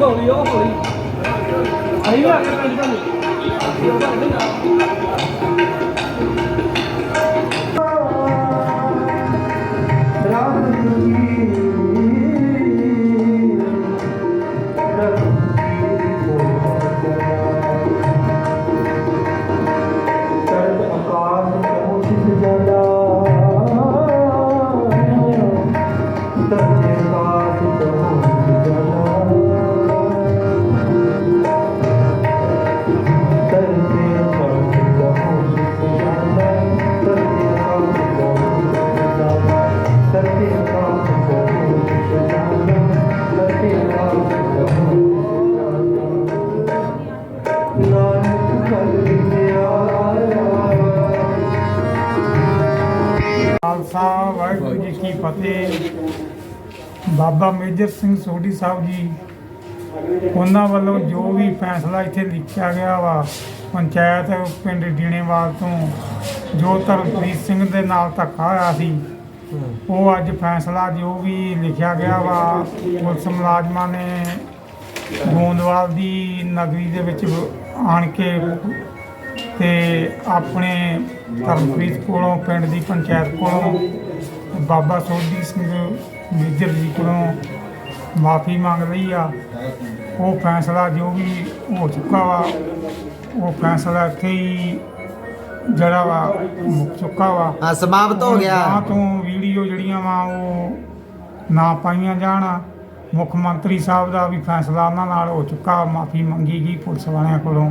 ਹੌਲੀ ਉਹ ਹੌਲੀ ਅਸੀਂ ਵੀ ਆ ਗਏ ਪਿੰਡ ਤੁਹਾਨੂੰ ਖਾਲਸਾ ਵਾਹਿਗੁਰੂ ਜੀ ਕੀ ਫਤਿਹ। ਬਾਬਾ ਮੇਜਰ ਸਿੰਘ ਸੋਢੀ ਸਾਹਿਬ ਜੀ, ਉਹਨਾਂ ਵੱਲੋਂ ਜੋ ਵੀ ਫੈਸਲਾ ਇੱਥੇ ਲਿਖਿਆ ਗਿਆ ਵਾ, ਪੰਚਾਇਤ ਪਿੰਡ ਡੀਣੇਵਾਲ ਤੋਂ, ਜੋ ਧਰਮਪ੍ਰੀਤ ਸਿੰਘ ਦੇ ਨਾਲ ਧੱਕਾ ਹੋਇਆ ਸੀ, ਉਹ ਅੱਜ ਫੈਸਲਾ ਜੋ ਵੀ ਲਿਖਿਆ ਗਿਆ ਵਾ, ਪੁਲਿਸ ਮੁਲਾਜ਼ਮਾਂ ਨੇ ਗੋਂਦਵਾਲ ਦੀ ਨਗਰੀ ਦੇ ਵਿੱਚ ਆਣ ਕੇ ਤੇ ਆਪਣੇ ਧਰਮਪ੍ਰੀਤ ਕੋਲੋਂ ਪਿੰਡ ਦੀ ਪੰਚਾਇਤ ਕੋਲੋਂ ਬਾਬਾ ਸੋਢੀ ਸਿੰਘ ਮੇਜਰ ਜੀ ਕੋਲੋਂ ਮਾਫੀ ਮੰਗ ਲਈ ਆ। ਉਹ ਫੈਸਲਾ ਜੋ ਵੀ ਹੋ ਚੁੱਕਾ ਵਾ ਉਹ ਫੈਸਲਾ ਇੱਥੇ ਹੀ ਜਿਹੜਾ ਵਾ ਮੁੱਕ ਚੁੱਕਾ ਵਾ। ਹਾਂ ਸਮਾਪਤ ਹੋ ਨਾ ਗਿਆ ਤੋਂ ਵੀਡੀਓ ਜਿਹੜੀਆਂ ਵਾ ਉਹ ਨਾ ਪਾਈਆਂ ਜਾਣ। ਮੁੱਖ ਮੰਤਰੀ ਸਾਹਿਬ ਦਾ ਵੀ ਫੈਸਲਾ ਉਹਨਾਂ ਨਾਲ ਹੋ ਚੁੱਕਾ ਮਾਫੀ ਮੰਗੀ ਗਈ ਪੁਲਿਸ ਵਾਲਿਆਂ ਕੋਲੋਂ।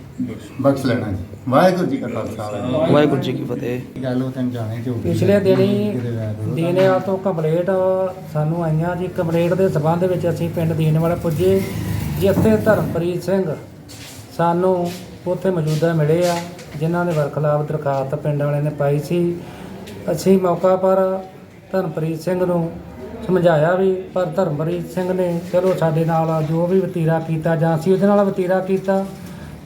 ਬਖਸ਼ ਲੈਣਾ ਜੀ। ਵਾਹਿਗੁਰੂ ਜੀ ਕਾ ਖਾਲਸਾ ਵਾਹਿਗੁਰੂ ਜੀ ਕੀ ਫਤਿਹ। ਗੱਲ ਉਹ ਤੈਨੂੰ ਜਾਣੇ ਜੋ ਪਿਛਲੇ ਦਿਨੀ ਦੀਨੇਵਾਲ ਤੋਂ ਕੰਪਲੇਂਟ ਸਾਨੂੰ ਆਈਆਂ ਜੀ। ਕੰਪਲੇਂਟ ਦੇ ਸਬੰਧ ਵਿੱਚ ਅਸੀਂ ਪਿੰਡ ਦੀਨੇਵਾਲ ਪੁੱਜੇ। ਜਿੱਥੇ ਧਰਮਪ੍ਰੀਤ ਸਿੰਘ ਸਾਨੂੰ ਉੱਥੇ ਮੌਜੂਦਾ ਮਿਲੇ ਆ ਜਿਨ੍ਹਾਂ ਦੇ ਵਰਖਲਾਫ ਦਰਖਾਸਤ ਪਿੰਡ ਵਾਲਿਆਂ ਨੇ ਪਾਈ ਸੀ। ਅਸੀਂ ਮੌਕਾ ਪਰ ਧਰਮਪ੍ਰੀਤ ਸਿੰਘ ਨੂੰ ਸਮਝਾਇਆ ਵੀ ਪਰ ਧਰਮਪ੍ਰੀਤ ਸਿੰਘ ਨੇ ਚਲੋ ਸਾਡੇ ਨਾਲ ਜੋ ਵੀ ਵਤੀਰਾ ਕੀਤਾ ਜਾਂ ਅਸੀਂ ਉਹਦੇ ਨਾਲ ਵਤੀਰਾ ਕੀਤਾ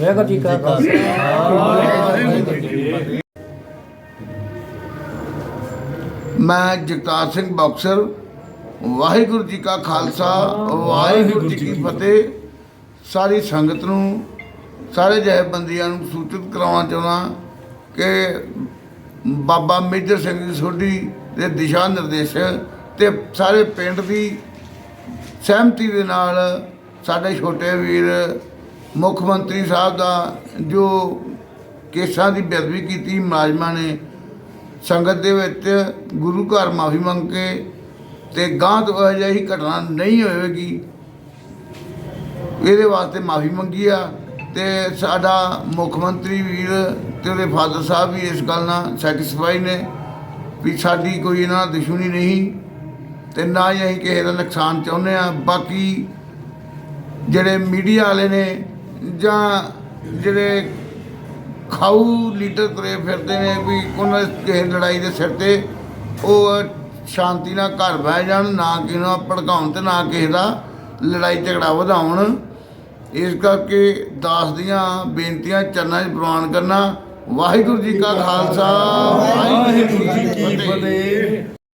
ਵਾਹਿਗੁਰੂ ਜੀ ਕਾ ਖਾਲਸਾ। ਮੈਂ ਜਗਤਾਰ ਸਿੰਘ ਬਾਕਸਰ ਵਾਹਿਗੁਰੂ ਜੀ ਕਾ ਖਾਲਸਾ ਵਾਹਿਗੁਰੂ ਜੀ ਕੀ ਫਤਿਹ। ਸਾਰੀ ਸੰਗਤ ਨੂੰ ਸਾਰੇ ਜਥੇਬੰਦੀਆਂ ਨੂੰ ਸੂਚਿਤ ਕਰਾਉਣਾ ਚਾਹੁੰਦਾ ਕਿ ਬਾਬਾ ਮੇਜਰ ਸਿੰਘ ਜੀ ਸੋਢੀ ਦੇ ਦਿਸ਼ਾ ਨਿਰਦੇਸ਼ ਤੇ ਸਾਰੇ ਪਿੰਡ ਦੀ ਸਹਿਮਤੀ ਦੇ ਨਾਲ ਸਾਡੇ ਛੋਟੇ ਵੀਰ ਮੁੱਖ ਮੰਤਰੀ ਸਾਹਿਬ ਦਾ ਜੋ ਕੇਸਾਂ ਦੀ ਬੇਅਦਬੀ ਕੀਤੀ ਮੁਲਾਜ਼ਮਾਂ ਨੇ, ਸੰਗਤ ਦੇ ਵਿੱਚ ਗੁਰੂ ਘਰ ਮਾਫੀ ਮੰਗ ਕੇ ਤੇ ਗਾਂ ਤੋਂ ਇਹੋ ਜਿਹੀ ਘਟਨਾ ਨਹੀਂ ਹੋਵੇਗੀ, ਇਹਦੇ ਵਾਸਤੇ ਮਾਫੀ ਮੰਗੀ ਆ ਤੇ ਸਾਡਾ ਮੁੱਖ ਮੰਤਰੀ ਵੀਰ ਤੇ ਉਹਦੇ ਫਾਦਰ ਸਾਹਿਬ ਵੀ ਇਸ ਗੱਲ ਨਾਲ ਸੈਟੀਸਫਾਈ ਨੇ ਵੀ ਸਾਡੀ ਕੋਈ ਇਹਨਾਂ ਨਾਲ ਦੁਸ਼ਮਣੀ ਨਹੀਂ ਤੇ ਨਾ ਹੀ ਅਸੀਂ ਕਿਸੇ ਦਾ ਨੁਕਸਾਨ ਚਾਹੁੰਦੇ ਆ ਬਾਕੀ ਜਿਹੜੇ ਮੀਡੀਆ ਵਾਲੇ ਨੇ ਜਾਂ ਜਿਹੜੇ ਖਾਊ ਲੀਡਰ ਤੁਰੇ ਫਿਰਦੇ ਨੇ ਵੀ ਉਹਨਾਂ ਕਿਸੇ ਲੜਾਈ ਦੇ ਸਿਰ ਤੇ ਉਹ ਸ਼ਾਂਤੀ ਨਾਲ ਘਰ ਬਹਿ ਜਾਣ, ਨਾ ਕਿਸੇ ਨੂੰ ਭੜਕਾਉਣ ਤੇ ਨਾ ਕਿਸੇ ਦਾ ਲੜਾਈ ਝਗੜਾ ਵਧਾਉਣ। ਇਸ ਕਰਕੇ ਦਾਸ ਦੀਆਂ ਬੇਨਤੀਆਂ ਚਰਨਾਂ 'ਚ ਪ੍ਰਵਾਨ ਕਰਨਾ। ਵਾਹਿਗੁਰੂ ਜੀ ਕਾ ਖਾਲਸਾ, ਵਾਹਿਗੁਰੂ ਜੀ ਕੀ ਫਤਿਹ।